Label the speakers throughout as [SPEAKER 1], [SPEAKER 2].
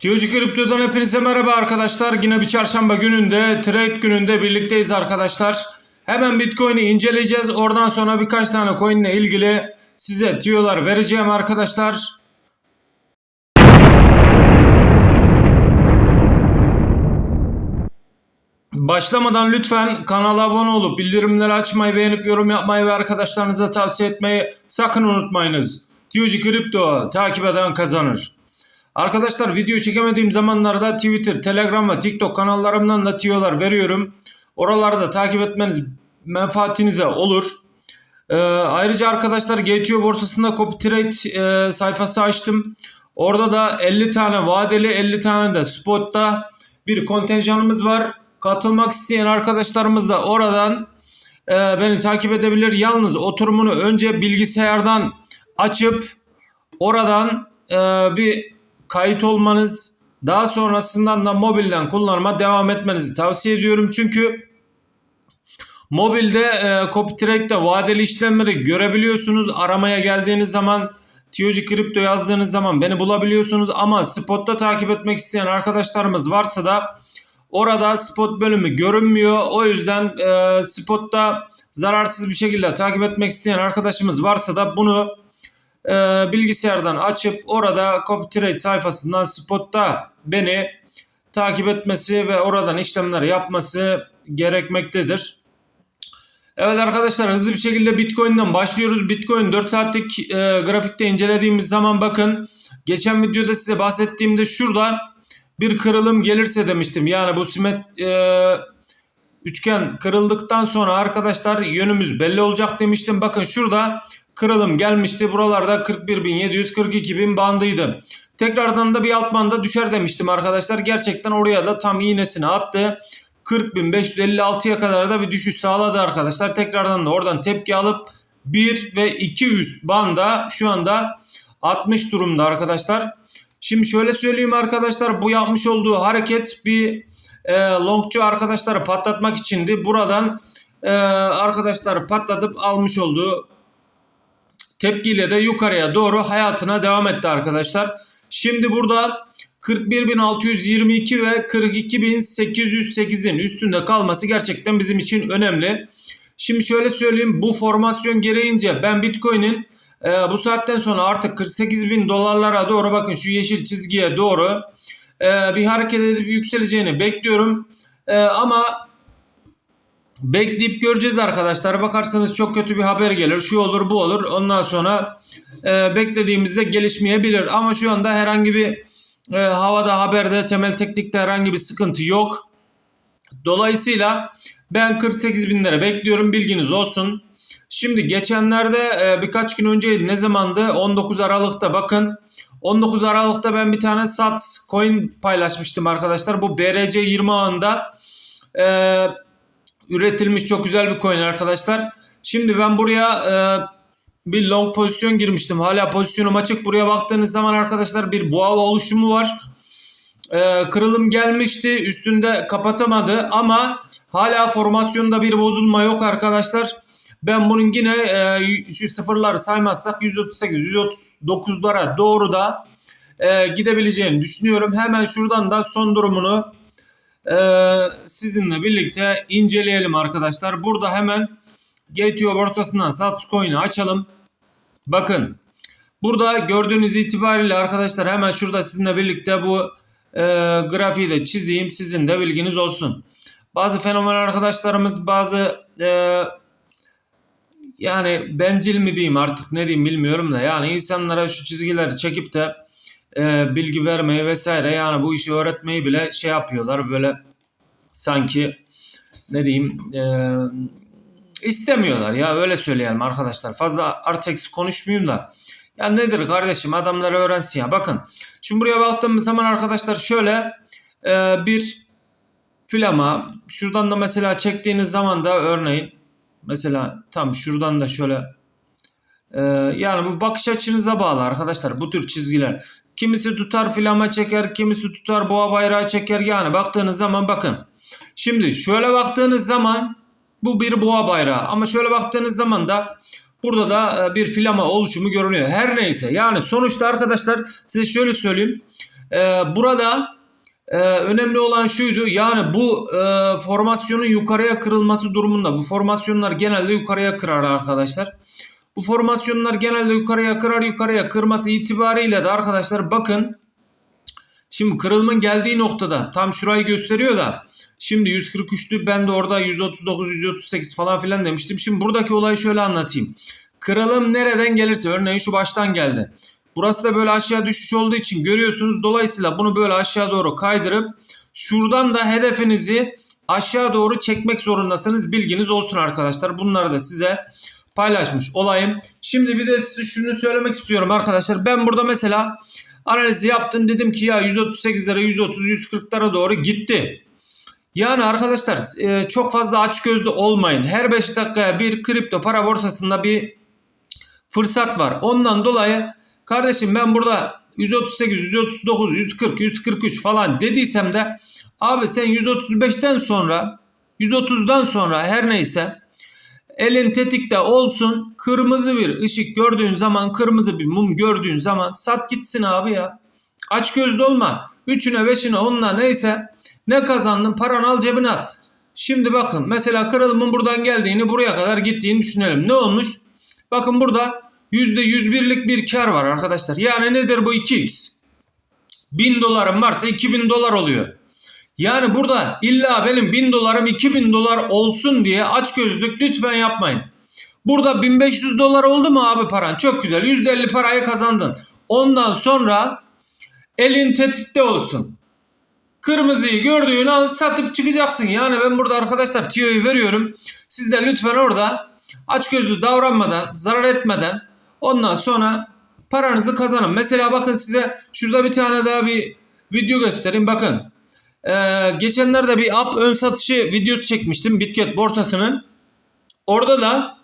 [SPEAKER 1] Tiyocu Kripto'dan hepinize merhaba arkadaşlar. Yine bir çarşamba gününde, trade gününde birlikteyiz arkadaşlar. Hemen Bitcoin'i inceleyeceğiz. Oradan sonra birkaç tane coin ile ilgili size tiyolar vereceğim arkadaşlar. Başlamadan lütfen kanala abone olup bildirimleri açmayı, beğenip yorum yapmayı ve arkadaşlarınıza tavsiye etmeyi sakın unutmayınız. Tiyocu Kripto takip eden kazanır. Arkadaşlar video çekemediğim zamanlarda Twitter, Telegram ve TikTok kanallarımdan da tiyolar veriyorum. Oraları da takip etmeniz menfaatinize olur. Ee, ayrıca arkadaşlar GTO borsasında copy trade e, sayfası açtım. Orada da 50 tane vadeli 50 tane de spotta bir kontenjanımız var. Katılmak isteyen arkadaşlarımız da oradan e, beni takip edebilir. Yalnız oturumunu önce bilgisayardan açıp oradan e, bir kayıt olmanız daha sonrasından da mobilden kullanıma devam etmenizi tavsiye ediyorum. Çünkü mobilde e, CopyTrade'de vadeli işlemleri görebiliyorsunuz. Aramaya geldiğiniz zaman Tiyoci Kripto yazdığınız zaman beni bulabiliyorsunuz. Ama spotta takip etmek isteyen arkadaşlarımız varsa da orada spot bölümü görünmüyor. O yüzden e, spotta zararsız bir şekilde takip etmek isteyen arkadaşımız varsa da bunu e, bilgisayardan açıp orada CopyTrade sayfasından spotta beni takip etmesi ve oradan işlemler yapması gerekmektedir. Evet arkadaşlar hızlı bir şekilde Bitcoin'den başlıyoruz. Bitcoin 4 saatlik e, grafikte incelediğimiz zaman bakın geçen videoda size bahsettiğimde şurada bir kırılım gelirse demiştim. Yani bu simet e, üçgen kırıldıktan sonra arkadaşlar yönümüz belli olacak demiştim. Bakın şurada kırılım gelmişti. Buralarda 41.700 42.000 bandıydı. Tekrardan da bir alt banda düşer demiştim arkadaşlar. Gerçekten oraya da tam iğnesini attı. 40.556'ya kadar da bir düşüş sağladı arkadaşlar. Tekrardan da oradan tepki alıp 1 ve 2 üst banda şu anda 60 durumda arkadaşlar. Şimdi şöyle söyleyeyim arkadaşlar bu yapmış olduğu hareket bir e, longçu arkadaşları patlatmak içindi. Buradan e, arkadaşlar patlatıp almış olduğu tepkiyle de yukarıya doğru hayatına devam etti arkadaşlar. Şimdi burada 41.622 ve 42.808'in üstünde kalması gerçekten bizim için önemli. Şimdi şöyle söyleyeyim bu formasyon gereğince ben Bitcoin'in e, bu saatten sonra artık 48.000 dolarlara doğru bakın şu yeşil çizgiye doğru e, bir hareket edip yükseleceğini bekliyorum. E, ama bekleyip göreceğiz arkadaşlar. Bakarsanız çok kötü bir haber gelir. Şu olur bu olur. Ondan sonra e, beklediğimizde gelişmeyebilir. Ama şu anda herhangi bir e, havada haberde temel teknikte herhangi bir sıkıntı yok. Dolayısıyla ben 48 binlere bekliyorum bilginiz olsun. Şimdi geçenlerde e, birkaç gün önce ne zamandı 19 Aralık'ta bakın 19 Aralık'ta ben bir tane SATS coin paylaşmıştım arkadaşlar. Bu BRC 20 ağında e, üretilmiş çok güzel bir coin arkadaşlar. Şimdi ben buraya e, bir long pozisyon girmiştim. Hala pozisyonum açık. Buraya baktığınız zaman arkadaşlar bir boğa oluşumu var. Ee, kırılım gelmişti. Üstünde kapatamadı ama hala formasyonda bir bozulma yok arkadaşlar. Ben bunun yine e, şu sıfırları saymazsak 138 139'lara doğru da e, gidebileceğini düşünüyorum. Hemen şuradan da son durumunu e, sizinle birlikte inceleyelim arkadaşlar. Burada hemen GTO borsasından Sats Coin'i açalım. Bakın burada gördüğünüz itibariyle arkadaşlar hemen şurada sizinle birlikte bu e, grafiği de çizeyim. Sizin de bilginiz olsun. Bazı fenomen arkadaşlarımız bazı e, yani bencil mi diyeyim artık ne diyeyim bilmiyorum da yani insanlara şu çizgileri çekip de e, bilgi vermeyi vesaire yani bu işi öğretmeyi bile şey yapıyorlar böyle sanki ne diyeyim e, istemiyorlar ya öyle söyleyelim arkadaşlar. Fazla Artex konuşmayayım da. Ya nedir kardeşim adamlar öğrensin ya. Bakın şimdi buraya baktığımız zaman arkadaşlar şöyle e, bir filama şuradan da mesela çektiğiniz zaman da örneğin mesela tam şuradan da şöyle e, yani bu bakış açınıza bağlı arkadaşlar bu tür çizgiler. Kimisi tutar filama çeker, kimisi tutar boğa bayrağı çeker. Yani baktığınız zaman bakın. Şimdi şöyle baktığınız zaman bu bir boğa bayrağı ama şöyle baktığınız zaman da burada da bir filama oluşumu görünüyor. Her neyse yani sonuçta arkadaşlar size şöyle söyleyeyim. Ee, burada e, önemli olan şuydu. Yani bu e, formasyonun yukarıya kırılması durumunda. Bu formasyonlar genelde yukarıya kırar arkadaşlar. Bu formasyonlar genelde yukarıya kırar yukarıya kırması itibariyle de arkadaşlar bakın. Şimdi kırılımın geldiği noktada tam şurayı gösteriyor da şimdi 143'tü ben de orada 139 138 falan filan demiştim. Şimdi buradaki olayı şöyle anlatayım. Kırılım nereden gelirse örneğin şu baştan geldi. Burası da böyle aşağı düşüş olduğu için görüyorsunuz. Dolayısıyla bunu böyle aşağı doğru kaydırıp şuradan da hedefinizi aşağı doğru çekmek zorundasınız. Bilginiz olsun arkadaşlar. Bunları da size paylaşmış olayım. Şimdi bir de size şunu söylemek istiyorum arkadaşlar. Ben burada mesela analizi yaptım. Dedim ki ya 138'lere 130 140'lara doğru gitti. Yani arkadaşlar e, çok fazla aç gözlü olmayın. Her 5 dakikaya bir kripto para borsasında bir fırsat var. Ondan dolayı kardeşim ben burada 138, 139, 140, 143 falan dediysem de abi sen 135'ten sonra 130'dan sonra her neyse elin tetikte olsun kırmızı bir ışık gördüğün zaman kırmızı bir mum gördüğün zaman sat gitsin abi ya. Aç gözlü olma. Üçüne beşine onunla neyse ne kazandın paranı al cebine at. Şimdi bakın mesela kırılımın buradan geldiğini buraya kadar gittiğini düşünelim. Ne olmuş? Bakın burada %101'lik bir kar var arkadaşlar. Yani nedir bu 2x? 1000 dolarım varsa 2000 dolar oluyor. Yani burada illa benim 1000 dolarım 2000 dolar olsun diye aç gözlük lütfen yapmayın. Burada 1500 dolar oldu mu abi paran? Çok güzel. %50 parayı kazandın. Ondan sonra elin tetikte olsun. Kırmızıyı gördüğün an satıp çıkacaksın. Yani ben burada arkadaşlar tiyoyu veriyorum. Siz de lütfen orada açgözlü davranmadan, zarar etmeden ondan sonra paranızı kazanın. Mesela bakın size şurada bir tane daha bir video göstereyim. Bakın. Ee, geçenlerde bir app ön satışı videosu çekmiştim. Bitget borsasının. Orada da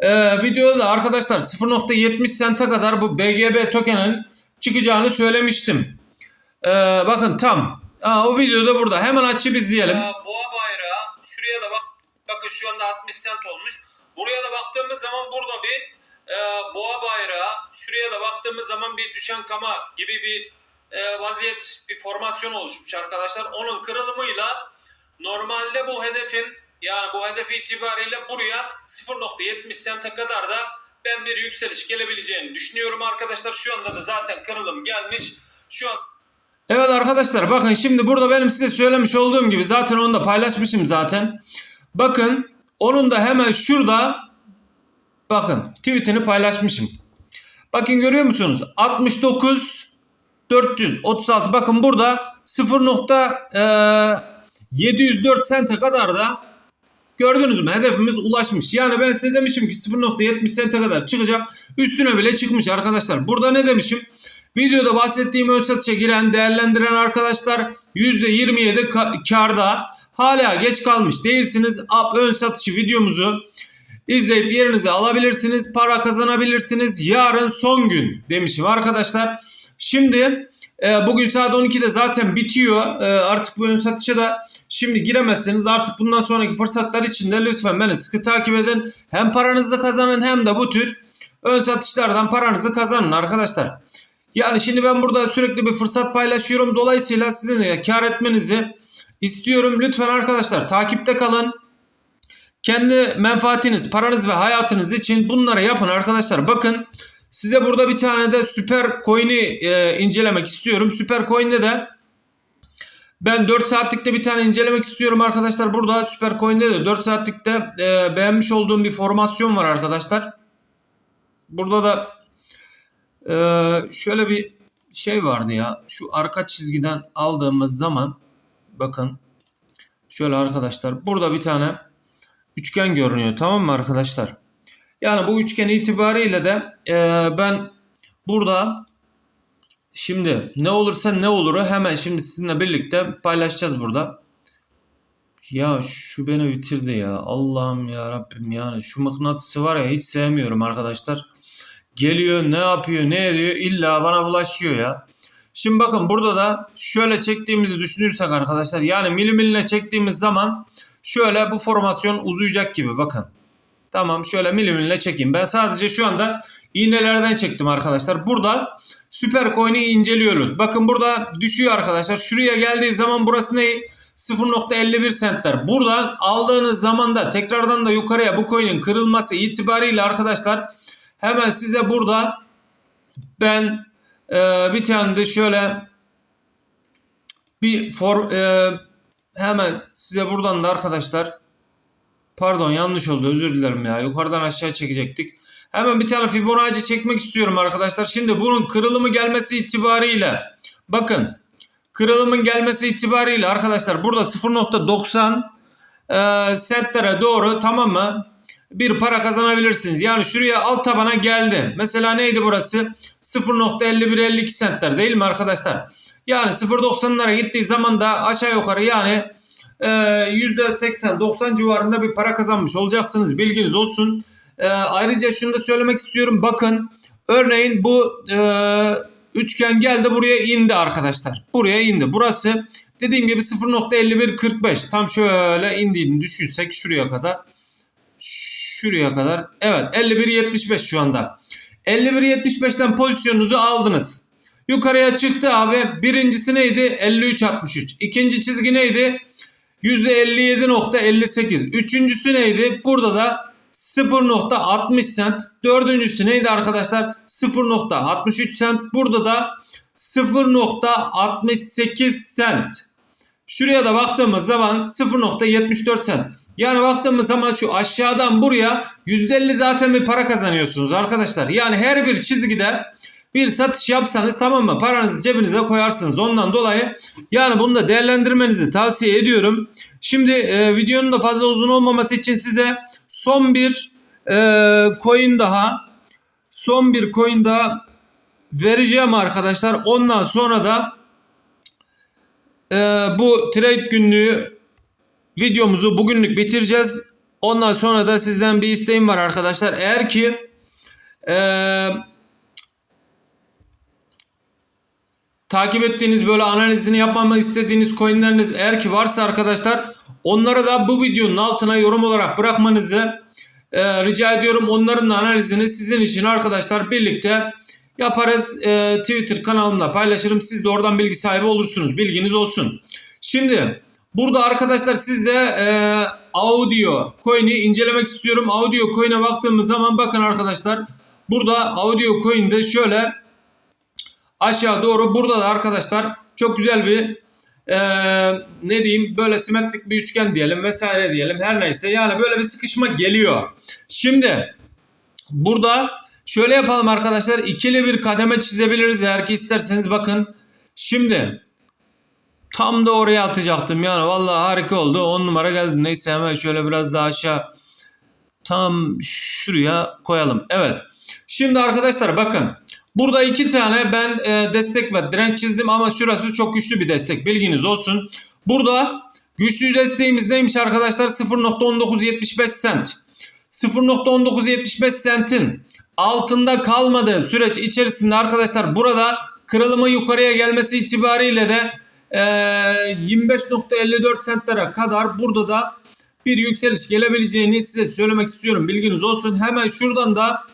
[SPEAKER 1] e, videoda da arkadaşlar 0.70 sente kadar bu BGB tokenin çıkacağını söylemiştim. Ee, bakın tam. Aa, o videoda burada. Hemen açıp izleyelim. boğa bayrağı. Şuraya da bak. Bakın şu anda 60 sent olmuş. Buraya da baktığımız zaman burada bir e, boğa bayrağı. Şuraya da baktığımız zaman bir düşen kama gibi bir e, vaziyet, bir formasyon oluşmuş arkadaşlar. Onun kırılımıyla normalde bu hedefin yani bu hedef itibariyle buraya 0.70 sente kadar da ben bir yükseliş gelebileceğini düşünüyorum arkadaşlar. Şu anda da zaten kırılım gelmiş. Şu an Evet arkadaşlar bakın şimdi burada benim size söylemiş olduğum gibi zaten onu da paylaşmışım zaten. Bakın onun da hemen şurada bakın tweetini paylaşmışım. Bakın görüyor musunuz? 69 436 bakın burada 0.704 sente kadar da gördünüz mü hedefimiz ulaşmış. Yani ben size demişim ki 0.70 sente kadar çıkacak. Üstüne bile çıkmış arkadaşlar. Burada ne demişim? Videoda bahsettiğim ön satışa giren, değerlendiren arkadaşlar %27 ka- karda. Hala geç kalmış değilsiniz. Up ön satışı videomuzu izleyip yerinize alabilirsiniz. Para kazanabilirsiniz. Yarın son gün demişim arkadaşlar. Şimdi e, bugün saat 12'de zaten bitiyor. E, artık bu ön satışa da şimdi giremezsiniz. Artık bundan sonraki fırsatlar için de lütfen beni sıkı takip edin. Hem paranızı kazanın hem de bu tür ön satışlardan paranızı kazanın arkadaşlar. Yani şimdi ben burada sürekli bir fırsat paylaşıyorum. Dolayısıyla sizin de kar etmenizi istiyorum. Lütfen arkadaşlar takipte kalın. Kendi menfaatiniz, paranız ve hayatınız için bunları yapın arkadaşlar. Bakın size burada bir tane de süper coin'i e, incelemek istiyorum. Süper coin'de de ben 4 saatlikte bir tane incelemek istiyorum arkadaşlar. Burada süper coin'de de 4 saatlikte e, beğenmiş olduğum bir formasyon var arkadaşlar. Burada da ee, şöyle bir şey vardı ya. Şu arka çizgiden aldığımız zaman bakın şöyle arkadaşlar burada bir tane üçgen görünüyor tamam mı arkadaşlar? Yani bu üçgen itibariyle de e, ben burada şimdi ne olursa ne oluru hemen şimdi sizinle birlikte paylaşacağız burada. Ya şu beni bitirdi ya. Allah'ım ya Rabbim yani şu mıknatısı var ya hiç sevmiyorum arkadaşlar. Geliyor ne yapıyor ne ediyor illa bana bulaşıyor ya. Şimdi bakın burada da şöyle çektiğimizi düşünürsek arkadaşlar yani milimiline çektiğimiz zaman şöyle bu formasyon uzayacak gibi bakın. Tamam şöyle miliminle çekeyim. Ben sadece şu anda iğnelerden çektim arkadaşlar. Burada süper coin'i inceliyoruz. Bakın burada düşüyor arkadaşlar. Şuraya geldiği zaman burası ne? 0.51 centler. Burada aldığınız zaman da tekrardan da yukarıya bu coin'in kırılması itibariyle arkadaşlar hemen size burada ben e, bir tane de şöyle bir for, e, hemen size buradan da arkadaşlar pardon yanlış oldu özür dilerim ya yukarıdan aşağı çekecektik. Hemen bir tane Fibonacci çekmek istiyorum arkadaşlar. Şimdi bunun kırılımı gelmesi itibariyle bakın kırılımın gelmesi itibariyle arkadaşlar burada 0.90 e, sentlere doğru tamam mı? Bir para kazanabilirsiniz. Yani şuraya alt tabana geldi. Mesela neydi burası? 0.51-52 sentler değil mi arkadaşlar? Yani 0.90'lara gittiği zaman da aşağı yukarı yani %80-90 civarında bir para kazanmış olacaksınız. Bilginiz olsun. E, ayrıca şunu da söylemek istiyorum. Bakın örneğin bu e, üçgen geldi buraya indi arkadaşlar. Buraya indi. Burası dediğim gibi 0.5145 tam şöyle indiğini düşünsek şuraya kadar. Şuraya kadar. Evet 51.75 şu anda. 51.75'ten pozisyonunuzu aldınız. Yukarıya çıktı abi. Birincisi neydi? 53.63. İkinci çizgi neydi? %57.58. Üçüncüsü neydi? Burada da 0.60 sent. Dördüncüsü neydi arkadaşlar? 0.63 sent. Burada da 0.68 sent. Şuraya da baktığımız zaman 0.74 sent. Yani baktığımız zaman şu aşağıdan buraya %50 zaten bir para kazanıyorsunuz arkadaşlar. Yani her bir çizgide bir satış yapsanız tamam mı paranızı cebinize koyarsınız. Ondan dolayı yani bunu da değerlendirmenizi tavsiye ediyorum. Şimdi e, videonun da fazla uzun olmaması için size son bir e, coin daha son bir coin daha vereceğim arkadaşlar. Ondan sonra da e, bu trade günlüğü videomuzu bugünlük bitireceğiz. Ondan sonra da sizden bir isteğim var arkadaşlar. Eğer ki eee takip ettiğiniz böyle analizini yapmamı istediğiniz coinleriniz eğer ki varsa arkadaşlar onları da bu videonun altına yorum olarak bırakmanızı e, rica ediyorum. Onların da analizini sizin için arkadaşlar birlikte yaparız. E, Twitter kanalımda paylaşırım. Siz de oradan bilgi sahibi olursunuz. Bilginiz olsun. Şimdi burada arkadaşlar sizde e, audio coin'i incelemek istiyorum. Audio coin'e baktığımız zaman bakın arkadaşlar burada audio coin'de şöyle aşağı doğru. Burada da arkadaşlar çok güzel bir e, ne diyeyim böyle simetrik bir üçgen diyelim vesaire diyelim. Her neyse. Yani böyle bir sıkışma geliyor. Şimdi burada şöyle yapalım arkadaşlar. İkili bir kademe çizebiliriz eğer ki isterseniz. Bakın. Şimdi tam da oraya atacaktım. Yani vallahi harika oldu. 10 numara geldi. Neyse hemen şöyle biraz daha aşağı tam şuraya koyalım. Evet. Şimdi arkadaşlar bakın Burada iki tane ben e, destek ve direnç çizdim ama şurası çok güçlü bir destek bilginiz olsun. Burada güçlü desteğimiz neymiş arkadaşlar 0.1975 sent. 0.1975 sentin altında kalmadığı süreç içerisinde arkadaşlar burada kırılımı yukarıya gelmesi itibariyle de e, 25.54 sentlere kadar burada da bir yükseliş gelebileceğini size söylemek istiyorum. Bilginiz olsun. Hemen şuradan da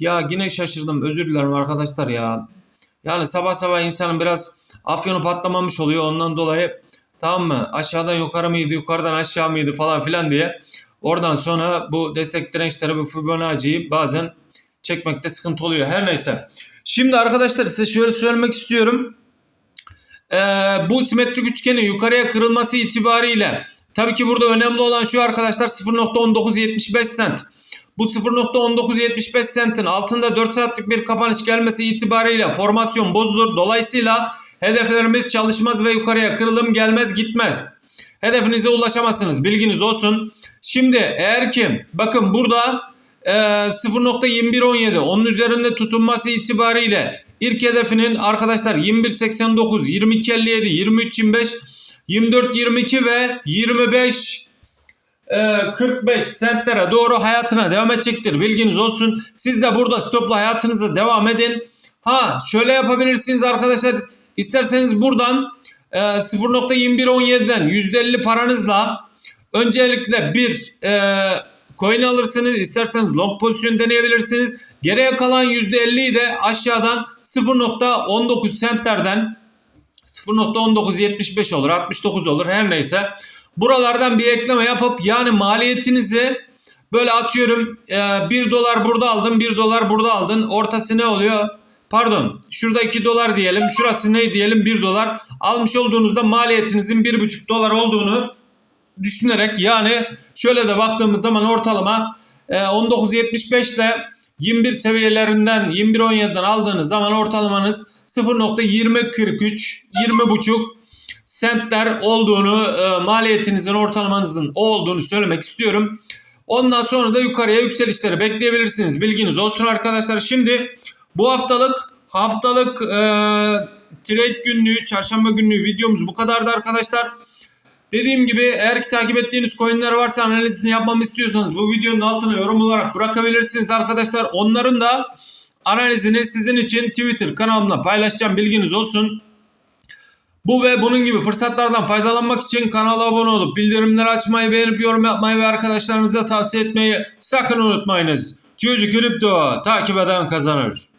[SPEAKER 1] ya yine şaşırdım. Özür dilerim arkadaşlar ya. Yani sabah sabah insanın biraz afyonu patlamamış oluyor. Ondan dolayı tamam mı? Aşağıdan yukarı mıydı, yukarıdan aşağı mıydı falan filan diye. Oradan sonra bu destek dirençleri bu Fibonacci'yi bazen çekmekte sıkıntı oluyor. Her neyse. Şimdi arkadaşlar size şöyle söylemek istiyorum. Ee, bu simetrik üçgenin yukarıya kırılması itibariyle tabii ki burada önemli olan şu arkadaşlar 0.1975 sent. Bu 0.1975 sentin altında 4 saatlik bir kapanış gelmesi itibariyle formasyon bozulur. Dolayısıyla hedeflerimiz çalışmaz ve yukarıya kırılım gelmez gitmez. Hedefinize ulaşamazsınız bilginiz olsun. Şimdi eğer ki bakın burada e, 0.2117 onun üzerinde tutunması itibariyle ilk hedefinin arkadaşlar 21.89, 22.57, 23.25, 24.22 ve 25 45 sentlere doğru hayatına devam edecektir. Bilginiz olsun. Siz de burada stopla hayatınıza devam edin. Ha şöyle yapabilirsiniz arkadaşlar. İsterseniz buradan 0.2117'den %50 paranızla öncelikle bir coin alırsınız. İsterseniz long pozisyon deneyebilirsiniz. Geriye kalan %50'yi de aşağıdan 0.19 centlerden 0.1975 olur 69 olur her neyse. Buralardan bir ekleme yapıp yani maliyetinizi böyle atıyorum 1 dolar burada aldın 1 dolar burada aldın. Ortası ne oluyor? Pardon şurada 2 dolar diyelim şurası ne diyelim 1 dolar. Almış olduğunuzda maliyetinizin 1,5 dolar olduğunu düşünerek yani şöyle de baktığımız zaman ortalama e, 19.75 ile 21 seviyelerinden 21.17'den aldığınız zaman ortalamanız 0.2043 20.5 sentler olduğunu e, maliyetinizin ortalamanızın o olduğunu söylemek istiyorum. Ondan sonra da yukarıya yükselişleri bekleyebilirsiniz. Bilginiz olsun arkadaşlar. Şimdi bu haftalık haftalık e, trade günlüğü, çarşamba günlüğü videomuz bu kadardı arkadaşlar. Dediğim gibi eğer ki takip ettiğiniz coinler varsa analizini yapmamı istiyorsanız bu videonun altına yorum olarak bırakabilirsiniz arkadaşlar. Onların da analizini sizin için Twitter kanalımda paylaşacağım bilginiz olsun. Bu ve bunun gibi fırsatlardan faydalanmak için kanala abone olup bildirimleri açmayı, beğenip yorum yapmayı ve arkadaşlarınıza tavsiye etmeyi sakın unutmayınız. Tüyücü Kripto takip eden kazanır.